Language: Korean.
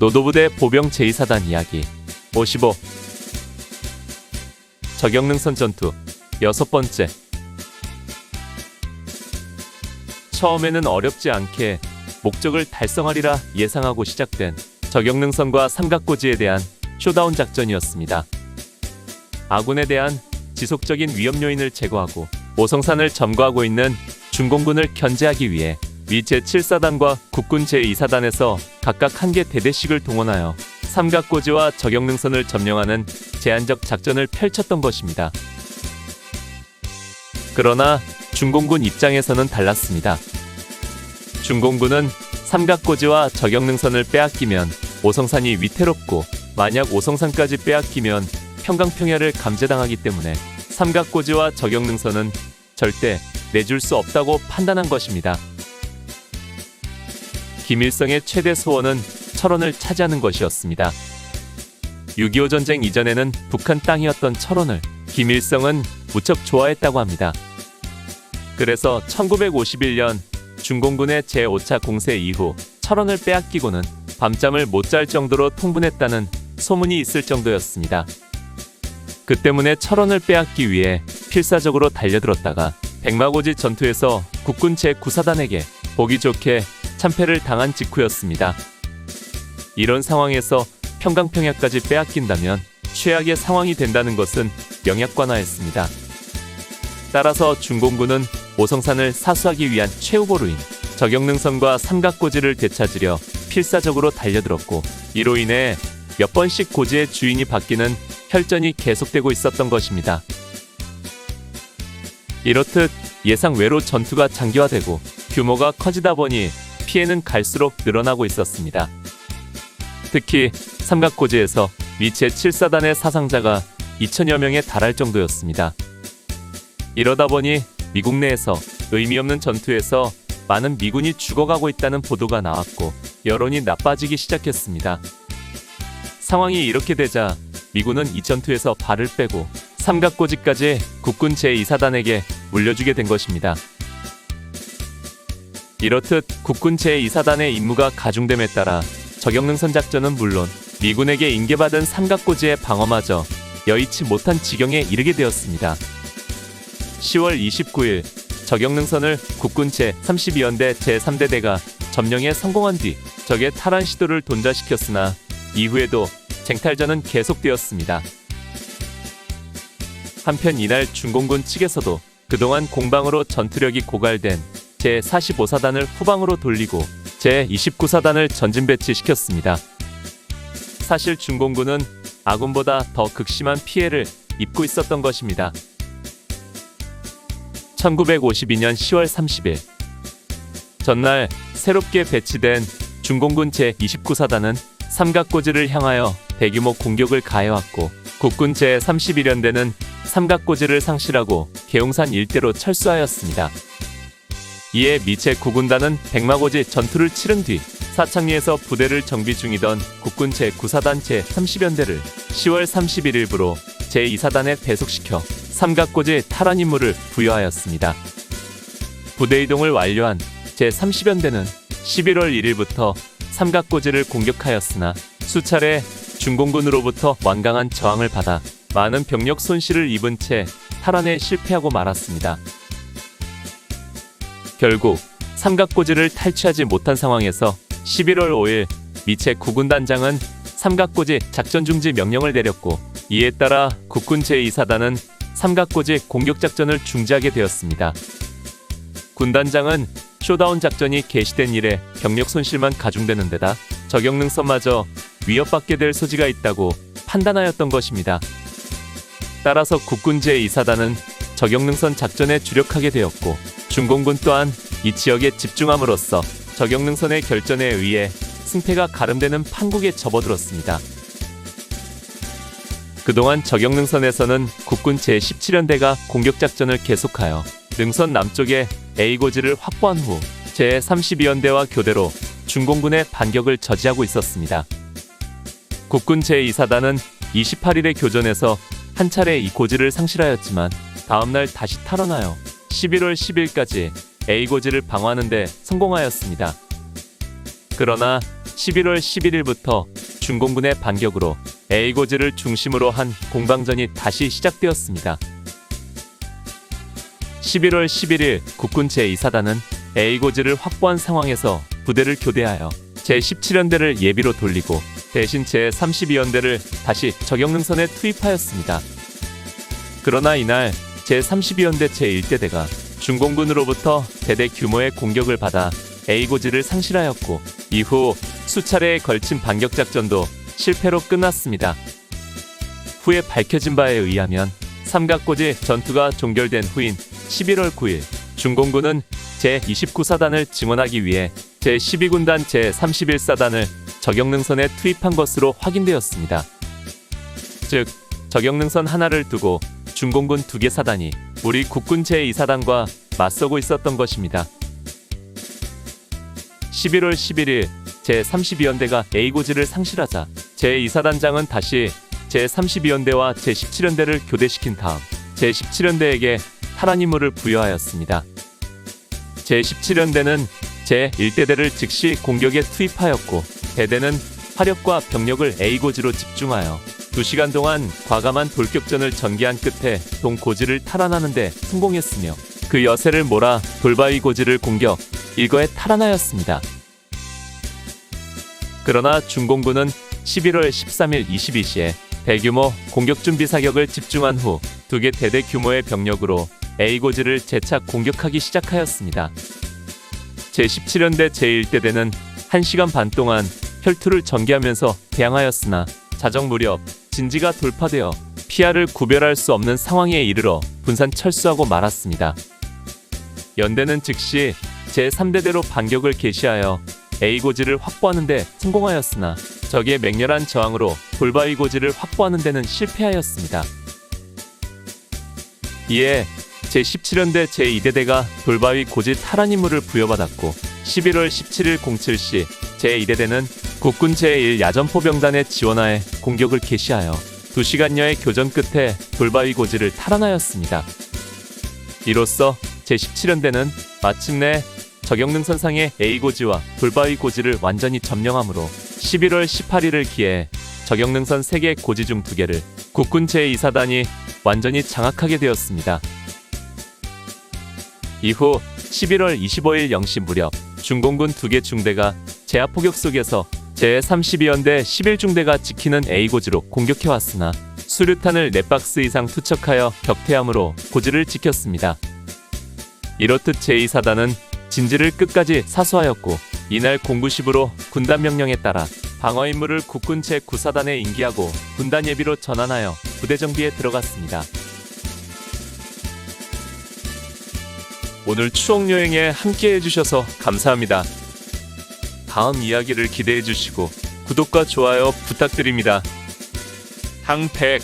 노도부대 보병 제2사단 이야기. 55 저격능선 전투. 여섯 번째. 처음에는 어렵지 않게 목적을 달성하리라 예상하고 시작된 저격능선과 삼각고지에 대한 쇼다운 작전이었습니다. 아군에 대한 지속적인 위험 요인을 제거하고 오성산을 점거하고 있는 중공군을 견제하기 위해 미 제7사단과 국군 제2사단에서 각각 한 개 대대씩을 동원하여 삼각고지와 저격능선을 점령하는 제한적 작전을 펼쳤던 것입니다. 그러나 중공군 입장에서는 달랐습니다. 중공군은 삼각고지와 저격능선을 빼앗기면 오성산이 위태롭고 만약 오성산까지 빼앗기면 평강평야를 감제당하기 때문에 삼각고지와 저격능선은 절대 내줄 수 없다고 판단한 것입니다. 김일성의 최대 소원은 철원을 차지하는 것이었습니다. 6.25 전쟁 이전에는 북한 땅이었던 철원을 김일성은 무척 좋아했다고 합니다. 그래서 1951년 중공군의 제5차 공세 이후 철원을 빼앗기고는 밤잠을 못 잘 정도로 통분했다는 소문이 있을 정도였습니다. 그 때문에 철원을 빼앗기 위해 필사적으로 달려들었다가 백마고지 전투에서 국군 제9사단에게 보기 좋게 참패를 당한 직후였습니다. 이런 상황에서 평강평야까지 빼앗긴다면 최악의 상황이 된다는 것은 명약관화했습니다. 따라서 중공군은 오성산을 사수하기 위한 최후보루인 저격능선과 삼각고지를 되찾으려 필사적으로 달려들었고 이로 인해 몇 번씩 고지의 주인이 바뀌는 혈전이 계속되고 있었던 것입니다. 이렇듯 예상 외로 전투가 장기화되고 규모가 커지다 보니 피해는 갈수록 늘어나고 있었습니다. 특히 삼각고지에서 미 제7사단의 사상자가 2천여 명에 달할 정도였습니다. 이러다 보니 미국 내에서 의미 없는 전투에서 많은 미군이 죽어가고 있다는 보도가 나왔고 여론이 나빠지기 시작했습니다. 상황이 이렇게 되자 미군은 이 전투에서 발을 빼고 삼각고지까지 국군 제2사단에게 물려주게 된 것입니다. 이렇듯 국군 제2사단의 임무가 가중됨에 따라 저격능 선 작전은 물론 미군에게 인계받은 삼각고지의 방어마저 여의치 못한 지경에 이르게 되었습니다. 10월 29일 저격능선을 국군 제32연대 제3대대가 점령에 성공한 뒤 적의 탈환 시도를 돈자시켰으나 이후에도 쟁탈전은 계속되었습니다. 한편 이날 중공군 측에서도 그동안 공방으로 전투력이 고갈된 제45사단을 후방으로 돌리고 제29사단을 전진 배치시켰습니다. 사실 중공군은 아군보다 더 극심한 피해를 입고 있었던 것입니다. 1952년 10월 30일 전날 새롭게 배치된 중공군 제29사단은 삼각고지를 향하여 대규모 공격을 가해왔고 국군 제31연대는 삼각고지를 상실하고 계용산 일대로 철수하였습니다. 이에 미체 9군단은 백마고지 전투를 치른 뒤 사창리에서 부대를 정비 중이던 국군 제9사단 제30연대를 10월 31일부로 제2사단에 배속시켜 삼각고지 탈환 임무를 부여하였습니다. 부대 이동을 완료한 제30연대는 11월 1일부터 삼각고지를 공격하였으나 수차례 중공군으로부터 완강한 저항을 받아 많은 병력 손실을 입은 채 탈환에 실패하고 말았습니다. 결국 삼각고지를 탈취하지 못한 상황에서 11월 5일 미체 구군단장은 삼각고지 작전 중지 명령을 내렸고 이에 따라 국군 제2사단은 삼각고지 공격작전을 중지하게 되었습니다. 군단장은 쇼다운 작전이 개시된 이래 병력 손실만 가중되는 데다 저격능선마저 위협받게 될 소지가 있다고 판단하였던 것입니다. 따라서 국군 제2사단은 저격능선 작전에 주력하게 되었고 중공군 또한 이 지역에 집중함으로써 저격능선의 결전에 의해 승패가 가름되는 판국에 접어들었습니다. 그동안 저격능선에서는 국군 제17연대가 공격작전을 계속하여 능선 남쪽에 A고지를 확보한 후 제32연대와 교대로 중공군의 반격을 저지하고 있었습니다. 국군 제2사단은 28일의 교전에서 한 차례 이 고지를 상실하였지만 다음날 다시 탈환하여 11월 10일까지 A고지를 방어하는 데 성공하였습니다. 그러나 11월 11일부터 중공군의 반격으로 에이고즈를 중심으로 한 공방전이 다시 시작되었습니다. 11월 11일 국군 제2사단은 에이고즈를 확보한 상황에서 부대를 교대하여 제17연대를 예비로 돌리고 대신 제32연대를 다시 적영능선에 투입하였습니다. 그러나 이날 제32연대 제1대대가 중공군으로부터 대대 규모의 공격을 받아 에이고즈를 상실하였고 이후 수차례에 걸친 반격 작전도 실패로 끝났습니다. 후에 밝혀진 바에 의하면 삼각고지 전투가 종결된 후인 11월 9일 중공군은 제29사단을 증원하기 위해 제12군단 제31사단을 적영능선에 투입한 것으로 확인되었습니다. 즉, 적영능선 하나를 두고 중공군 두 개 사단이 우리 국군 제2사단과 맞서고 있었던 것입니다. 11월 11일 제32연대가 A고지를 상실하자 제2사단장은 다시 제32연대와 제17연대를 교대시킨 다음 제17연대에게 탈환 임무를 부여하였습니다. 제17연대는 제1대대를 즉시 공격에 투입하였고 대대는 화력과 병력을 A고지로 집중하여 2시간 동안 과감한 돌격전을 전개한 끝에 동고지를 탈환하는 데 성공했으며 그 여세를 몰아 돌바위 고지를 공격, 일거에 탈환하였습니다. 그러나 중공군은 11월 13일 22시에 대규모 공격 준비 사격을 집중한 후 두 개 대대 규모의 병력으로 A고지를 재차 공격하기 시작하였습니다. 제17연대 제1대대는 1시간 반 동안 혈투를 전개하면서 대항하였으나 자정 무렵 진지가 돌파되어 피아를 구별할 수 없는 상황에 이르러 분산 철수하고 말았습니다. 연대는 즉시 제3대대로 반격을 개시하여 A고지를 확보하는 데 성공하였으나 적의 맹렬한 저항으로 돌바위 고지를 확보하는 데는 실패하였습니다. 이에 제17연대 제2대대가 돌바위 고지 탈환 임무를 부여받았고 11월 17일 07시 제2대대는 국군 제1 야전포병단의 지원하에 공격을 개시하여 2시간여의 교전 끝에 돌바위 고지를 탈환하였습니다. 이로써 제17연대는 마침내 적영능선상의 A고지와 돌바위 고지를 완전히 점령하므로 11월 18일을 기해 적영능선 3개 고지 중 2개를 국군 제2사단이 완전히 장악하게 되었습니다. 이후 11월 25일 0시 무렵 중공군 2개 중대가 제압포격 속에서 제32연대 11중대가 지키는 A고지로 공격해왔으나 수류탄을 4박스 이상 투척하여 격퇴함으로 고지를 지켰습니다. 이렇듯 제2사단은 진지를 끝까지 사수하였고 이날 공구십으로 군단 명령에 따라 방어 임무를 국군 제9사단에 인기하고 군단 예비로 전환하여 부대 정비에 들어갔습니다. 오늘 추억 여행에 함께 해주셔서 감사합니다. 다음 이야기를 기대해 주시고 구독과 좋아요 부탁드립니다. 항백